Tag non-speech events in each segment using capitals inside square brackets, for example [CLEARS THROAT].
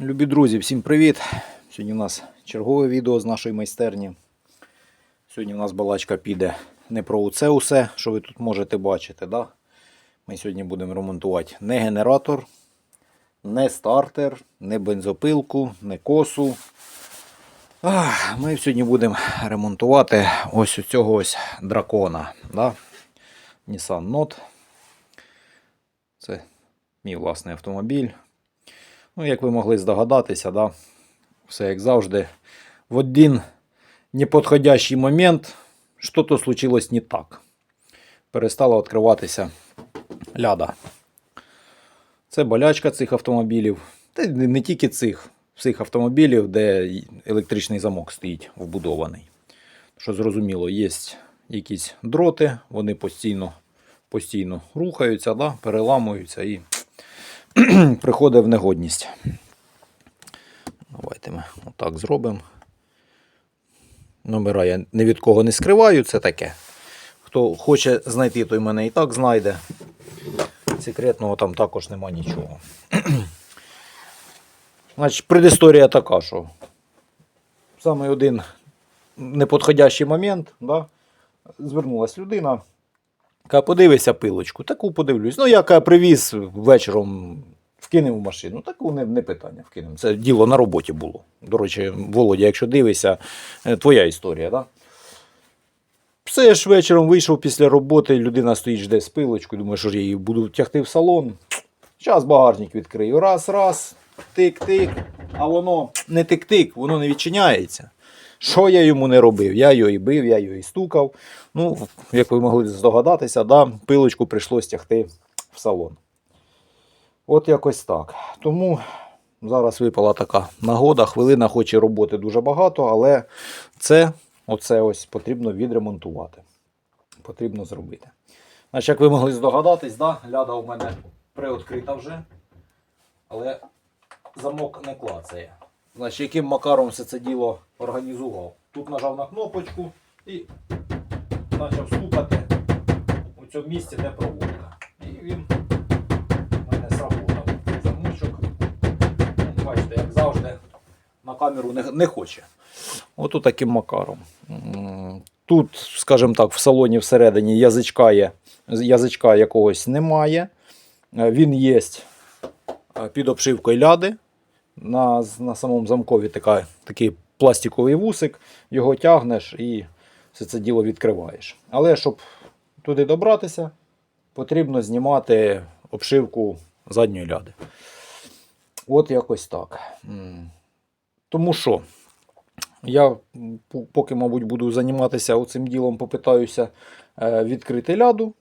Любі друзі, всім привіт! Сьогодні у нас чергове відео з нашої майстерні. Сьогодні у нас балачка піде не про це усе, що ви тут можете бачити. Да? Ми сьогодні будемо ремонтувати не генератор, не стартер, не бензопилку, не косу. Ах, Ми сьогодні будемо ремонтувати ось цього ось дракона. Да? Nissan Note. Це мій власний автомобіль. Ну, як ви могли здогадатися, да, все як завжди, в один неподходящий момент що-то случилось не так. Перестала відкриватися ляда. Це болячка цих автомобілів. Та не не тільки цих, всіх автомобілів, де електричний замок стоїть вбудований. Що зрозуміло, є якісь дроти, вони постійно, постійно рухаються, да, переламуються і [CLEARS THROAT] приходить в негодність. Давайте ми отак зробимо. Номера я ні від кого не скриваю, це таке. Хто хоче знайти, той мене і так знайде. Секретного там також нема нічого. [CLEARS THROAT] Значить, предісторія така, що саме один неподходящий момент, да, звернулась людина. Каже, подивися пилочку, таку подивлюсь. Ну, я каже, привіз вечором, вкинув в машину. Таку не, не питання вкинув. Це діло на роботі було. До речі, Володя, якщо дивишся, е, твоя історія, так? Все ж вечором вийшов після роботи, людина стоїть жде з пилочкою, думає, що ж я її буду тягти в салон. Зараз багажник відкрию. Раз, раз, тик-тик. А воно не тик-тик, воно не відчиняється. Що я йому не робив? Я його і бив, я його і стукав. Ну, як ви могли здогадатися, да, пилочку прийшлось тягти в салон. От якось так. Тому зараз випала така нагода, хвилина, хоч і роботи дуже багато, але це оце ось потрібно відремонтувати. Потрібно зробити. Значить, як ви могли здогадатись, да, ляда у мене приоткрита вже, але замок не клацає. Значить, яким макаром все це діло організував? Тут нажав на кнопочку і почав стукати у цьому місці, де проводка. І він у мене сработав замочок. Ну, Бачите, як завжди, на камеру не, не хоче. Ото таким макаром. Тут, скажімо так, в салоні всередині язичка, є, язичка якогось немає. Е, Він є е, під обшивкою ляди. На, на самому замкові така, такий пластиковий вусик, його тягнеш і все це діло відкриваєш. Але щоб туди добратися, потрібно знімати обшивку задньої ляди. От якось так. Тому що я поки, мабуть, буду займатися цим ділом, попитаюся е, відкрити ляду.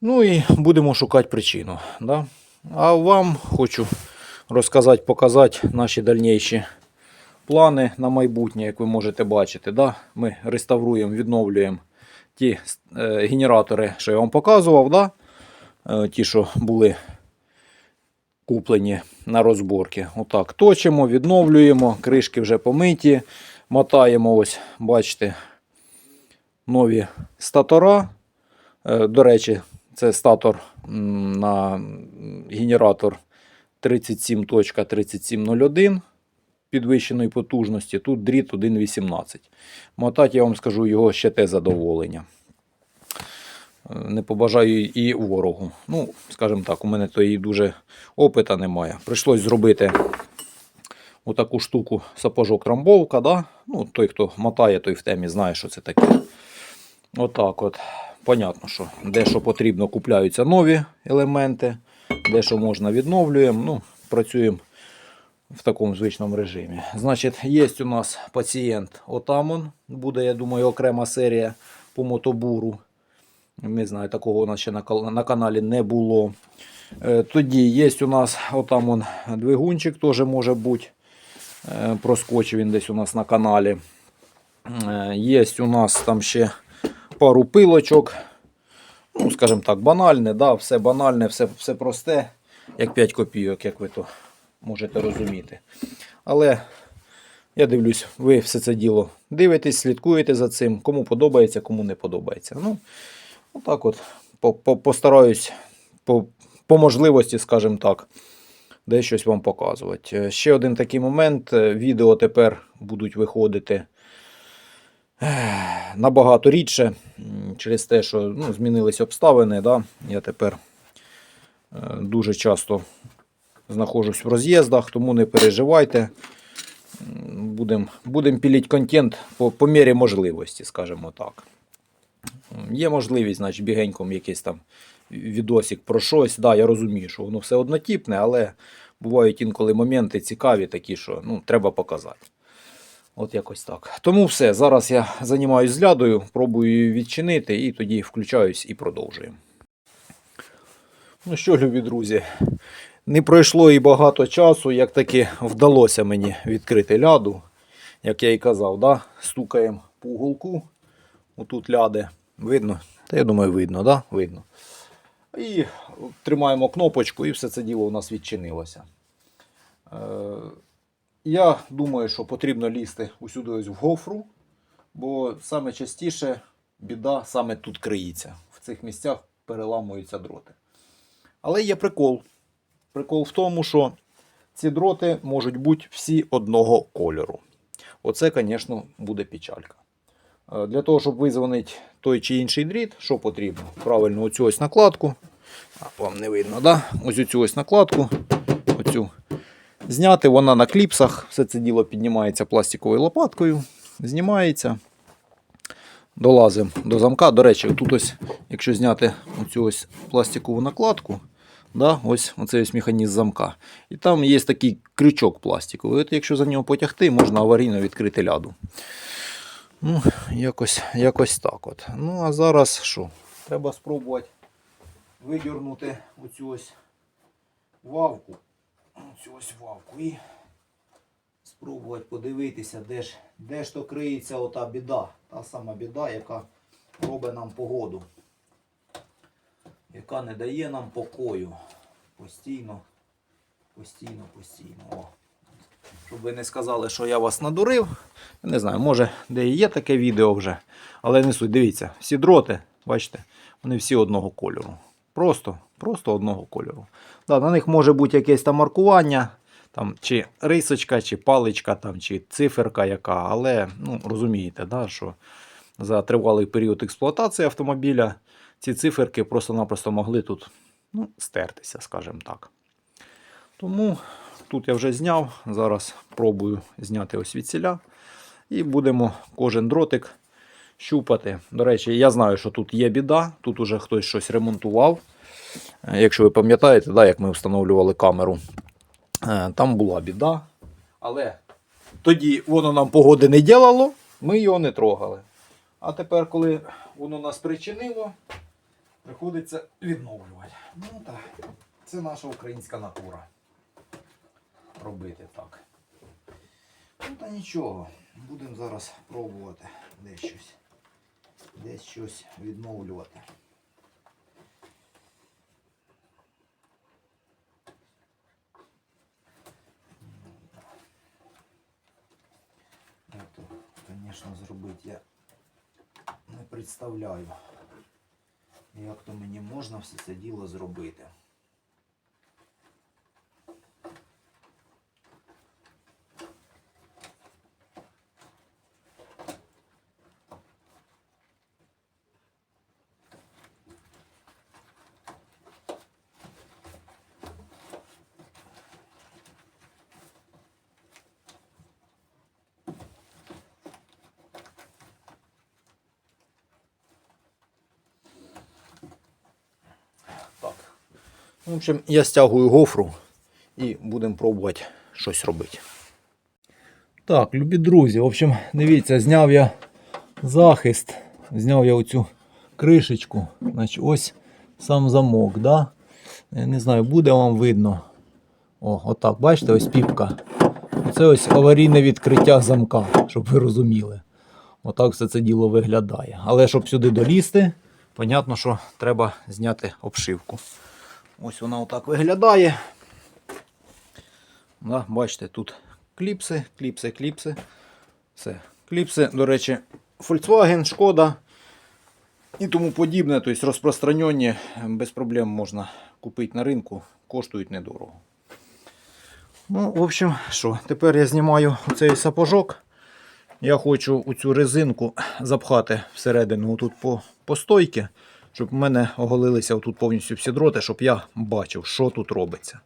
Ну і будемо шукати причину. Да? А вам хочу розказати, показати наші дальніші плани на майбутнє, як ви можете бачити. Да? Ми реставруємо, відновлюємо ті е, генератори, що я вам показував, да? е, ті, що були куплені на розборки. Отак точимо, відновлюємо, кришки вже помиті, мотаємо, ось, бачите, нові статора. Е, До речі, це статор на генератор 37.3701 підвищеної потужності. Тут дріт 1.18. Мотати, я вам скажу, його ще те задоволення. Е, Не побажаю і ворогу. Ну, скажімо так, у мене то і дуже опита немає. Прийшлось зробити отаку штуку сапожок рамбовка. Да? Ну, той, хто мотає, той в темі знає, що це таке. Отак от. Понятно, що дещо потрібно, купляються нові елементи, дещо можна відновлюємо. Ну, працюємо в такому звичному режимі. Значить, є у нас пацієнт Отамон. Буде, я думаю, окрема серія по мотобуру. Не знаю, такого у нас ще на, каналі не було. Е, Тоді є у нас отам двигунчик, теж може бути. Е, Проскочив він десь у нас на каналі. Е, Є у нас там ще пару пилочок. Ну, скажімо так, банальне, да, все банальне, все, все просте, як 5 копійок, як ви то можете розуміти. Але я дивлюсь, ви все це діло дивитесь, слідкуєте за цим. Кому подобається, кому не подобається. Ну, отак от по- по- постараюсь по, по можливості, скажімо так, де щось вам показувати. Е, Ще один такий момент. е, Відео тепер будуть виходити набагато рідше, через те, що ну, змінились обставини. Да? Я тепер е, дуже часто знаходжусь в роз'їздах, тому не переживайте. Будемо будем піліть контент по, по мірі можливості, скажімо так. Є можливість, значить, бігеньком якийсь там відосик про щось. Да, я розумію, що воно все однотіпне, але бувають інколи моменти цікаві, такі, що ну, треба показати. От якось так. Тому все. Зараз я займаюся з лядою, пробую її відчинити і тоді включаюсь і продовжуємо. Ну що, любі друзі, не пройшло і багато часу, як таки вдалося мені відкрити ляду. Як я і казав, да? стукаємо по уголку. Отут ляде. Видно? Та я думаю, видно, да? Видно. І тримаємо кнопочку, і все це діло у нас відчинилося. Я думаю, що потрібно лізти усюди ось в гофру, бо саме частіше біда саме тут криється. В цих місцях переламуються дроти. Але є прикол. Прикол в тому, що ці дроти можуть бути всі одного кольору. Оце, звісно, буде печалька. Е, Для того, щоб визвонити той чи інший дріт, що потрібно? Правильно, оцю ось накладку. Вам не видно, да? Ось оцю ось накладку. Зняти вона на кліпсах. Все це діло піднімається пластиковою лопаткою, знімається. Долазимо до замка. До речі, тут ось, якщо зняти оцю ось пластикову накладку, да, ось оцей ось механізм замка. І там є такий крючок пластиковий. От якщо за нього потягти, можна аварійно відкрити ляду. Ну, якось, якось так от. Ну, а зараз що? Треба спробувати видірнути оцю ось вавку. Оцю ось вавку і спробувати подивитися, де ж, де ж то криється ота біда. Та сама біда, яка робить нам погоду. Яка не дає нам покою. Постійно, постійно, постійно. О. Щоб ви не сказали, що я вас надурив. Я не знаю, може, де і є таке відео вже. Але не суть, дивіться, всі дроти, бачите, вони всі одного кольору. Просто, просто одного кольору. Да, на них може бути якесь там маркування, там, чи рисочка, чи паличка, там, чи циферка яка, але ну, розумієте, да, що за тривалий період експлуатації автомобіля ці циферки просто-напросто могли тут ну, стертися, скажімо так. Тому тут я вже зняв. Зараз пробую зняти ось відсіля. І будемо кожен дротик щупати. До речі, я знаю, що тут є біда. Тут уже хтось щось ремонтував. Е, Якщо ви пам'ятаєте, да, як ми встановлювали камеру, е, там була біда. Але тоді воно нам погоди не ділало, ми його не трогали. А тепер, коли воно нас причинило, приходиться відновлювати. Ну так, це наша українська натура. Робити так. Ну та нічого, будемо зараз пробувати десь щось. Десь щось відновлювати. Звісно, зробити я не представляю, як то мені можна все це діло зробити. В общем, я стягую гофру і будемо пробувати щось робити. Так, любі друзі, в общем, дивіться, зняв я захист, зняв я оцю кришечку. Значить, ось сам замок, да? Я не знаю, буде вам видно. О, отак, бачите, ось піпка. Це ось аварійне відкриття замка, щоб ви розуміли. Отак все це діло виглядає. Але щоб сюди долізти, понятно, що треба зняти обшивку. Ось вона отак виглядає. Да, бачите, тут кліпси, кліпси, кліпси. Все. Кліпси, до речі, Volkswagen, Шкода і тому подібне. Тобто розпространені без проблем можна купити на ринку, коштують недорого. Ну, в общем, що, тепер я знімаю цей сапожок. Я хочу цю резинку запхати всередину тут по, по стойки, щоб в мене оголилися тут повністю всі дроти, щоб я бачив, що тут робиться.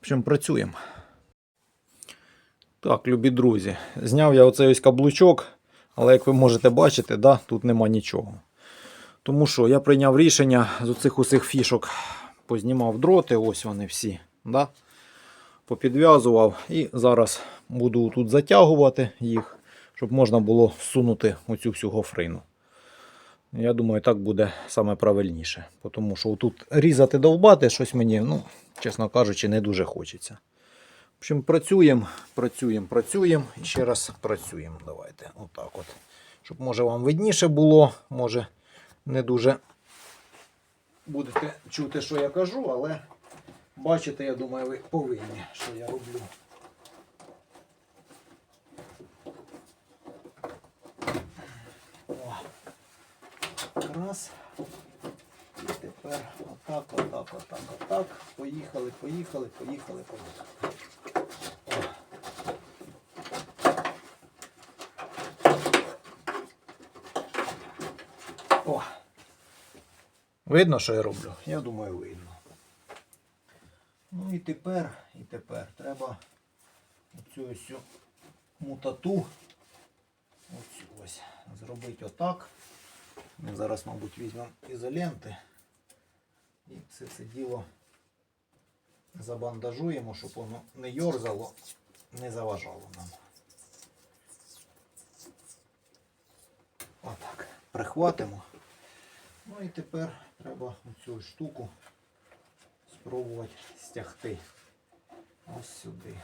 Общем, працюємо. Так, любі друзі, зняв я оцей ось каблучок, але як ви можете бачити, да, тут нема нічого. Тому що я прийняв рішення з оцих усіх фішок, познімав дроти, ось вони всі. Да? Попідв'язував і зараз буду тут затягувати їх, щоб можна було всунути оцю всю гофрину. Я думаю, так буде саме правильніше. Тому що тут різати довбати щось мені, ну, чесно кажучи, не дуже хочеться. В общем, працюємо, працюємо, працюємо і ще раз працюємо. Давайте. Отак от. Щоб може вам видніше було, може не дуже будете чути, що я кажу, але бачите, я думаю, ви повинні, що я роблю. Раз. І тепер отак, отак, отак, отак. Поїхали, поїхали, поїхали, поїхали. О. Видно, що я роблю? Я думаю, видно. Ну і тепер, і тепер треба оцю ось мутату ось зробити отак. Ми зараз, мабуть, візьмемо ізоленти і все це діло забандажуємо, щоб воно не йорзало, не заважало нам. Отак. Прихватимо. Ну і тепер треба оцю штуку спробувати стягти ось сюди.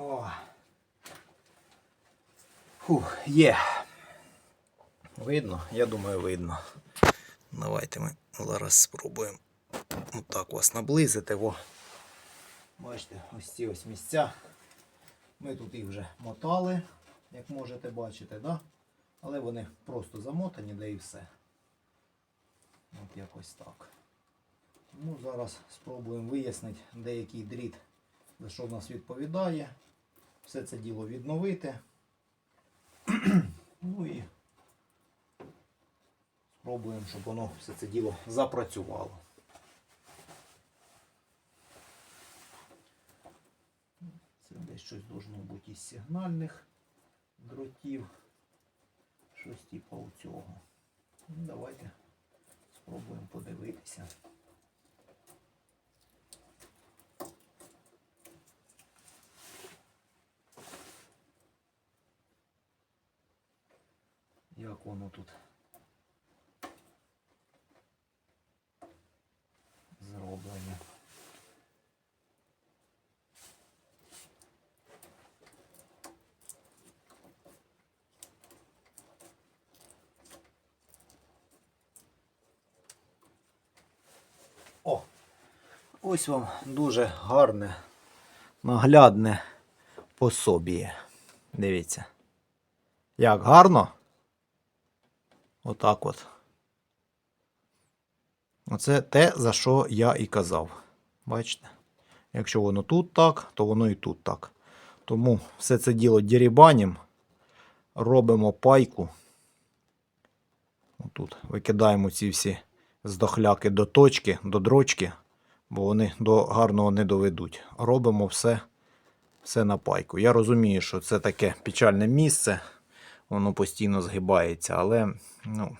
О. Фух, є. Видно? Я думаю, видно. Давайте ми зараз спробуємо отак вас наблизити. Во. Бачите, ось ці ось місця. Ми тут їх вже мотали, як можете бачити, да? але вони просто замотані, да і все. От якось так. Ну, зараз спробуємо вияснити, деякий дріт, за що в нас відповідає. Все це діло відновити. Ну і спробуємо, щоб воно все це діло запрацювало. Це десь щось должно бути із сигнальних дротів. Щось типу цього. Ну, давайте спробуємо подивитися. Як воно тут зроблено. О! Ось вам дуже гарне, наглядне пособіє. Дивіться. Як гарно? Отак от. Оце те, за що я і казав. Бачите? Якщо воно тут так, то воно і тут так. Тому все це діло дірібанім. Робимо пайку. Отут викидаємо ці всі здохляки до точки, до дрочки. бо вони до гарного не доведуть. Робимо все, все на пайку. Я розумію, що це таке печальне місце, воно постійно згибається, але ну,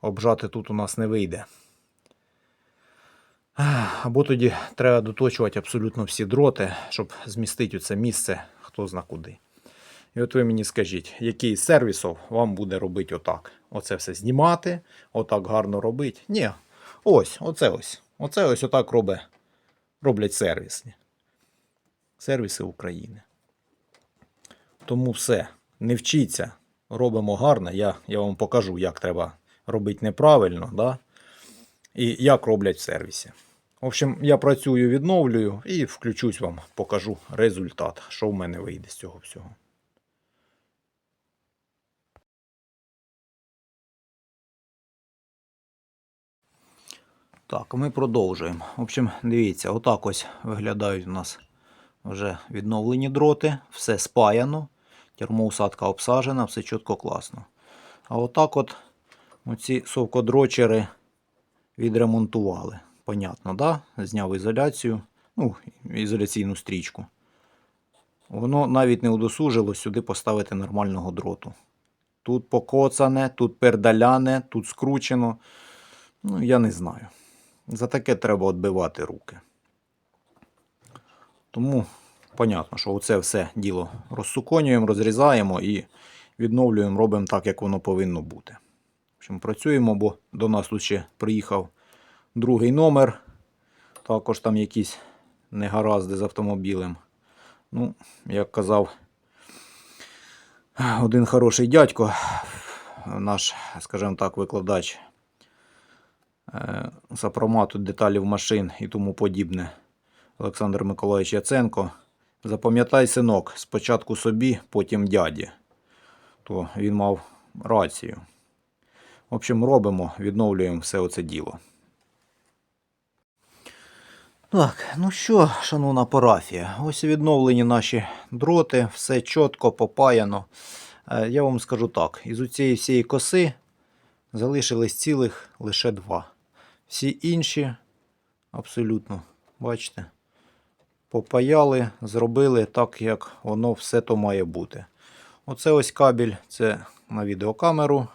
обжати тут у нас не вийде. Або тоді треба доточувати абсолютно всі дроти, щоб змістити це місце хто зна куди. І от ви мені скажіть, який з сервісів вам буде робити отак? Оце все знімати, отак гарно робити. Ні, ось, оце ось. Оце ось отак робить, роблять сервісні. Сервіси України. Тому все, не вчіться, робимо гарно. Я, я вам покажу, як треба робити неправильно, да? і як роблять в сервісі. В общем, я працюю, відновлюю і включусь вам, покажу результат, що в мене вийде з цього всього. Так, ми продовжуємо. В общем, дивіться, отак ось виглядають у нас вже відновлені дроти, все спаяно, термоусадка обсажена, все чітко класно. А отак от оці совкодрочери відремонтували. Понятно, да? Зняв ізоляцію, ну, ізоляційну стрічку. Воно навіть не удосужило сюди поставити нормального дроту. Тут покоцане, тут пердаляне, тут скручено. Ну, я не знаю. За таке треба відбивати руки. Тому, понятно, що оце все діло розсуконюємо, розрізаємо і відновлюємо, робимо так, як воно повинно бути. В общем, працюємо, бо до нас тут ще приїхав другий номер. Також там якісь негаразди з автомобілем. Ну, як казав один хороший дядько, наш, скажімо так, викладач е, з апромату деталів машин і тому подібне. Олександр Миколаївич Яценко. Запам'ятай, синок, спочатку собі, потім дяді. То він мав рацію. В общем, робимо, відновлюємо все оце діло. Так, ну що, шановна парафія, ось відновлені наші дроти, все чітко попаяно. Е, Я вам скажу так: із цієї всієї коси залишились цілих лише два. Всі інші, абсолютно, бачите, попаяли, зробили так, як воно все то має бути. Оце ось кабель, це на відеокамеру.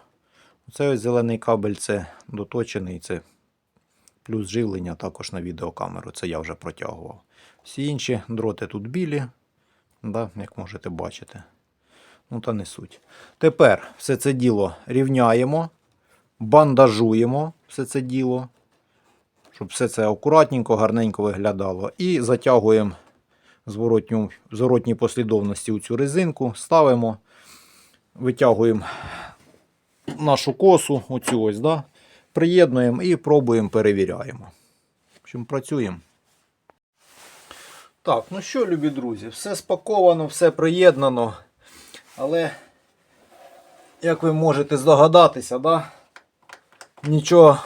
Оце ось зелений кабель, це доточений, це плюс живлення також на відеокамеру. Це я вже протягував. Всі інші дроти тут білі, да, як можете бачити. Ну, та не суть. Тепер все це діло рівняємо, бандажуємо все це діло, щоб все це акуратненько, гарненько виглядало. І затягуємо зворотню, в зворотній послідовності у цю резинку, ставимо, витягуємо нашу косу, оцю ось, да, приєднуємо і пробуємо, перевіряємо. В общем, працюємо. Так, ну що, любі друзі, все спаковано, все приєднано. Але, як ви можете здогадатися, да, нічого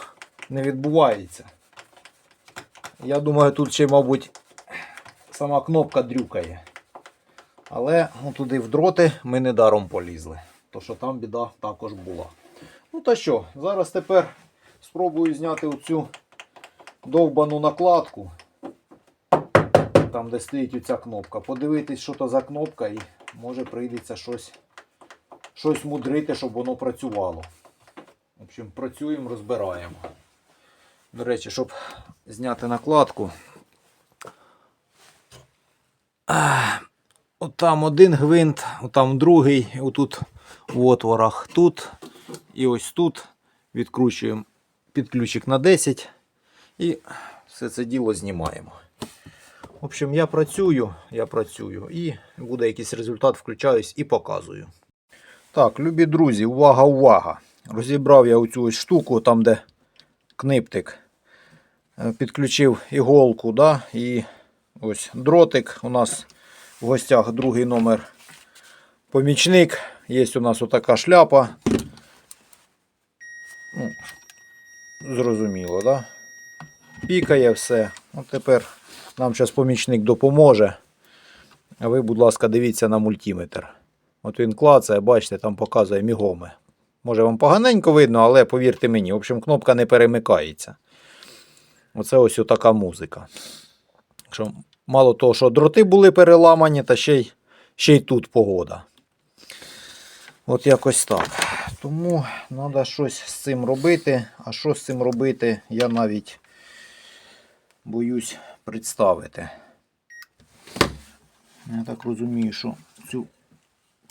не відбувається. Я думаю, тут ще, мабуть, сама кнопка дрюкає. Але ну, туди в дроти ми недаром полізли. То що там біда також була. Ну та що, зараз тепер спробую зняти оцю довбану накладку. Там, де стоїть оця кнопка. Подивитись, що то за кнопка, і може прийдеться щось, щось мудрити, щоб воно працювало. В общем, працюємо, розбираємо. До речі, щоб зняти накладку. Отам один гвинт, отам другий, отут в отворах тут і ось тут відкручуємо під ключик на 10 і все це діло знімаємо. В общем, я працюю, я працюю і буде якийсь результат, включаюсь і показую. Так, любі друзі, увага, увага! Розібрав я оцю ось штуку, там де книптик. Е, Підключив іголку, да, і ось дротик. У нас в гостях другий номер помічник. Є у нас отака шляпа. Ну, зрозуміло, да? Пікає все. От тепер нам зараз помічник допоможе. А ви, будь ласка, дивіться на мультиметр. От він клацає, бачите, там показує мігоми. Може вам поганенько видно, але повірте мені, в общем, кнопка не перемикається. Оце ось така музика. Що мало того, що дроти були переламані, та ще й, ще й тут погода. От якось так. Тому треба щось з цим робити. А що з цим робити, я навіть боюсь представити. Я так розумію, що цю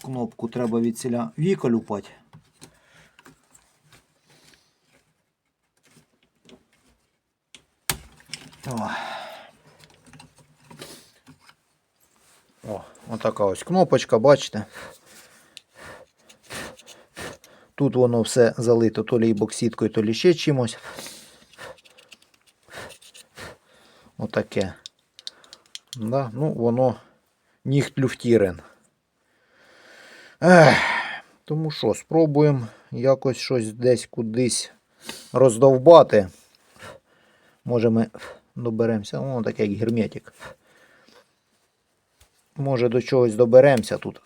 кнопку треба від ціля виколюпати. О. О, отака ось кнопочка, бачите? Тут воно все залито то лі боксіткою, то лі ще чимось. Отаке. Да, ну, воно ніхт люфтірен. Ех, тому що, спробуємо якось щось десь кудись роздовбати. Може ми доберемося. Воно таке як герметик. Може до чогось доберемося тут.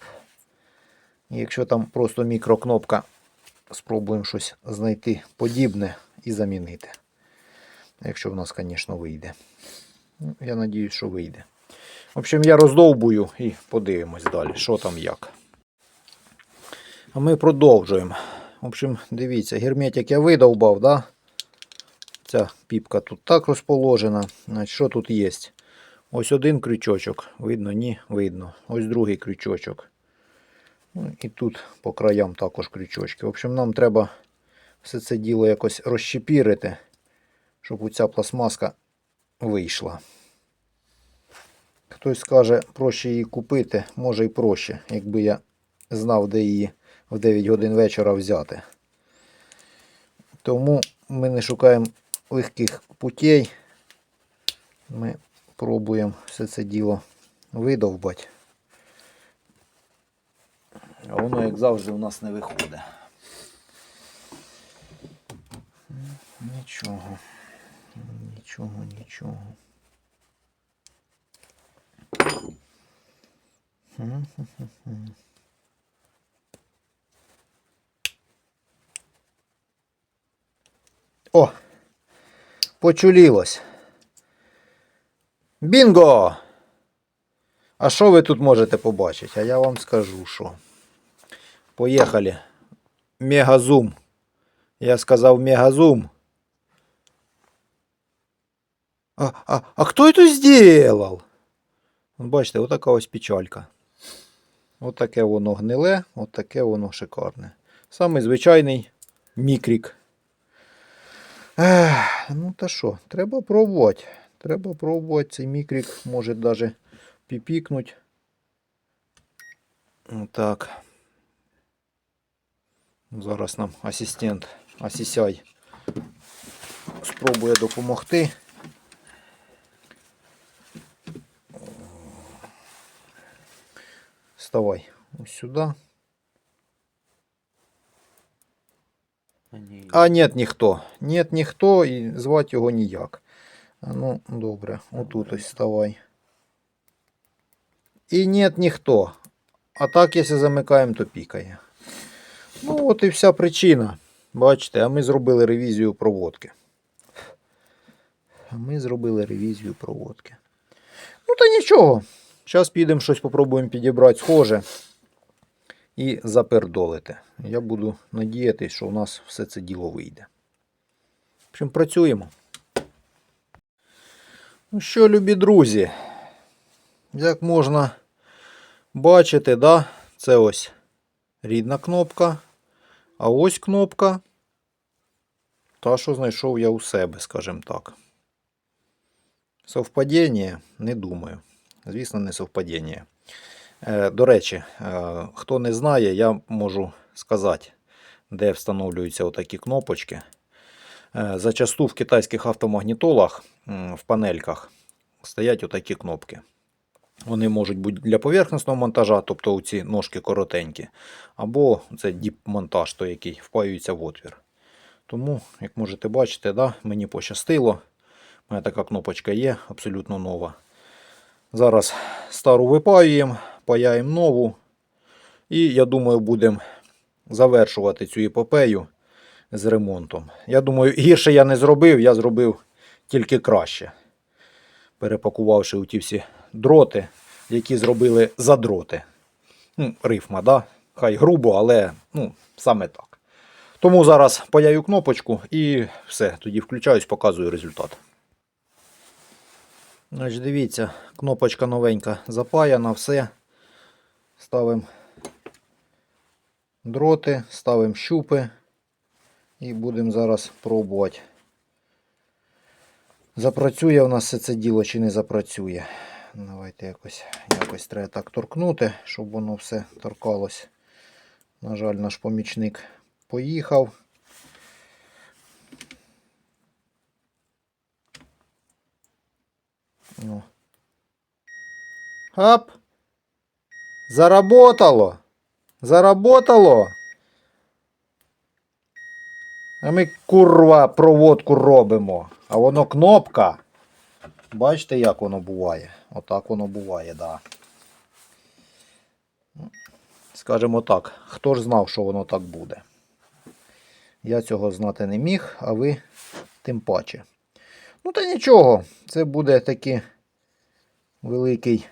Якщо там просто мікрокнопка, спробуємо щось знайти подібне і замінити. Якщо в нас, звісно, вийде. Ну, Я надіюсь, що вийде. В общем, я роздовбую і подивимось далі, що там як. А ми продовжуємо. В общем, дивіться, герметик я видовбав, да? Ця піпка тут так розположена. Значить, що тут є? Ось один крючочок. Видно, ні, видно. Ось другий крючочок. Ну, і тут по краям також крючочки. В общем, нам треба все це діло якось розщепірити, щоб оця пластмаска вийшла. Хтось скаже, проще її купити, може і проще, якби я знав, де її в 9 годин вечора взяти. Тому ми не шукаємо легких путей. Ми пробуємо все це діло видовбати. А воно, як завжди, у нас не виходить. Нічого. Нічого, нічого. О! Почулілось. Бінго! А що ви тут можете побачити? А я вам скажу, що. Поїхали. Мегазум. Я сказав мегазум. А, а, а хто это сделал? Бачите, отака ось печалька. Отаке воно гниле, отаке воно шикарне. Самий звичайний мікрік. Ех, ну та що, треба пробувати. Треба пробувати. Цей мікрік може навіть піпікнуть. Так. Зараз нам асистент Асісяй спробує допомогти. Вставай ось сюди. А нет ніхто. Нет ніхто і звати його ніяк. Ну, добре, отут ось вставай. І нет ніхто. А так, якщо замикаємо, то пікає. Ну, от і вся причина. Бачите, а ми зробили ревізію проводки. А ми зробили ревізію проводки. Ну, та нічого. Зараз підемо щось попробуємо підібрати схоже і запердолити. Я буду надіятися, що у нас все це діло вийде. В общем, працюємо. Ну що, любі друзі, як можна бачити, да, це ось рідна кнопка. А ось кнопка. Та, що знайшов я у себе, скажімо так. Совпадіння? Не думаю. Звісно, не совпадіння. Е, До речі, е, хто не знає, я можу сказати, де встановлюються отакі кнопочки. Е, Зачасту в китайських автомагнітолах в панельках стоять отакі кнопки. Вони можуть бути для поверхностного монтажа, тобто ці ножки коротенькі, або це діп-монтаж, той, який впаюється в отвір. Тому, як можете бачити, да, мені пощастило. У мене така кнопочка є, абсолютно нова. Зараз стару випаюємо, паяємо нову. І я думаю, будемо завершувати цю епопею з ремонтом. Я думаю, гірше я не зробив, я зробив тільки краще. Перепакувавши у ті всі дроти, які зробили задроти. Ну, рифма, да? Хай грубо, але ну, саме так. Тому зараз паяю кнопочку і все, тоді включаюсь, показую результат. Значить, дивіться, кнопочка новенька запаяна, все. Ставимо дроти, ставимо щупи і будемо зараз пробувати. Запрацює у нас все це діло чи не запрацює. Давайте якось, якось треба так торкнути, щоб воно все торкалось. На жаль, наш помічник поїхав. Ну. Ап! Заработало! Заработало! А ми курва проводку робимо. А воно кнопка. Бачите, як воно буває? Отак воно буває, да. Скажемо так, хто ж знав, що воно так буде? Я цього знати не міг, а ви тим паче. Ну, та нічого, це буде такий великий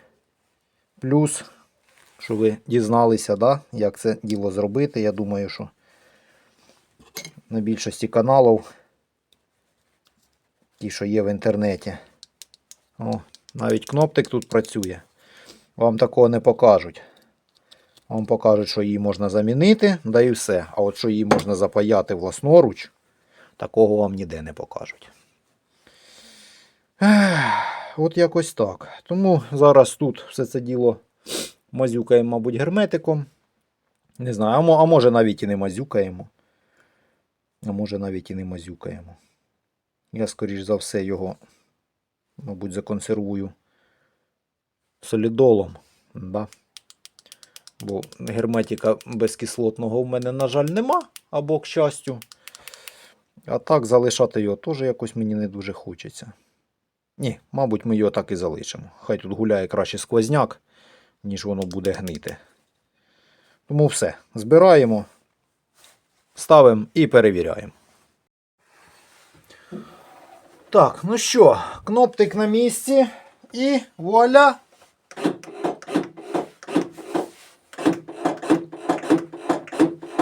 плюс, що ви дізналися, да, як це діло зробити. Я думаю, що на більшості каналів, ті, що є в інтернеті. О, навіть кноптик тут працює. Вам такого не покажуть. Вам покажуть, що її можна замінити, да і все. А от що її можна запаяти власноруч, такого вам ніде не покажуть. От якось так. Тому зараз тут все це діло мазюкаємо, мабуть, герметиком. Не знаю, а, мо- а може навіть і не мазюкаємо. А може навіть і не мазюкаємо. Я, скоріш за все, його, мабуть, законсервую солідолом. Да? Бо герметика безкислотного в мене, на жаль, нема, або к щастю. А так залишати його теж якось мені не дуже хочеться. Ні, мабуть, ми його так і залишимо. Хай тут гуляє краще сквозняк, ніж воно буде гнити. Тому все. Збираємо, ставимо і перевіряємо. Так, ну що, кноптик на місці і вуаля!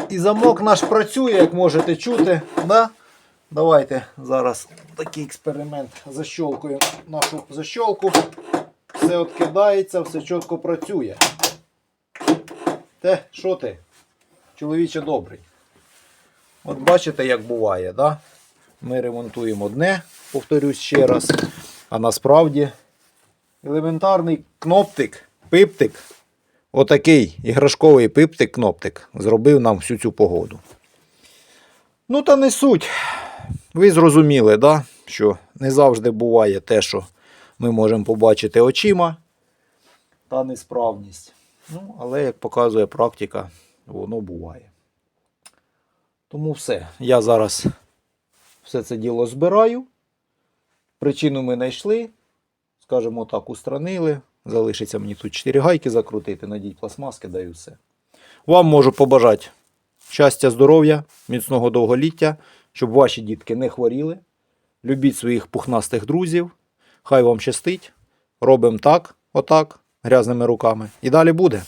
І замок наш працює, як можете чути. Да? Давайте зараз такий експеримент защолкуємо нашу защолку. Все відкидається, все чітко працює. Те, що ти? Чоловіче добрий. От бачите, як буває, да? Ми ремонтуємо одне, повторюсь ще раз. А насправді елементарний кноптик, пиптик, отакий іграшковий пиптик-кноптик зробив нам всю цю погоду. Ну, та не суть. Ви зрозуміли, да? що не завжди буває те, що ми можемо побачити очима та несправність. Ну, але, як показує практика, воно буває. Тому все. Я зараз все це діло збираю. Причину ми знайшли. Скажімо так, устранили. Залишиться мені тут 4 гайки закрутити, надіть пластмаски, даю все. Вам можу побажати щастя, здоров'я, міцного довголіття, щоб ваші дітки не хворіли. Любіть своїх пухнастих друзів. Хай вам щастить. Робимо так, отак, грязними руками. І далі буде.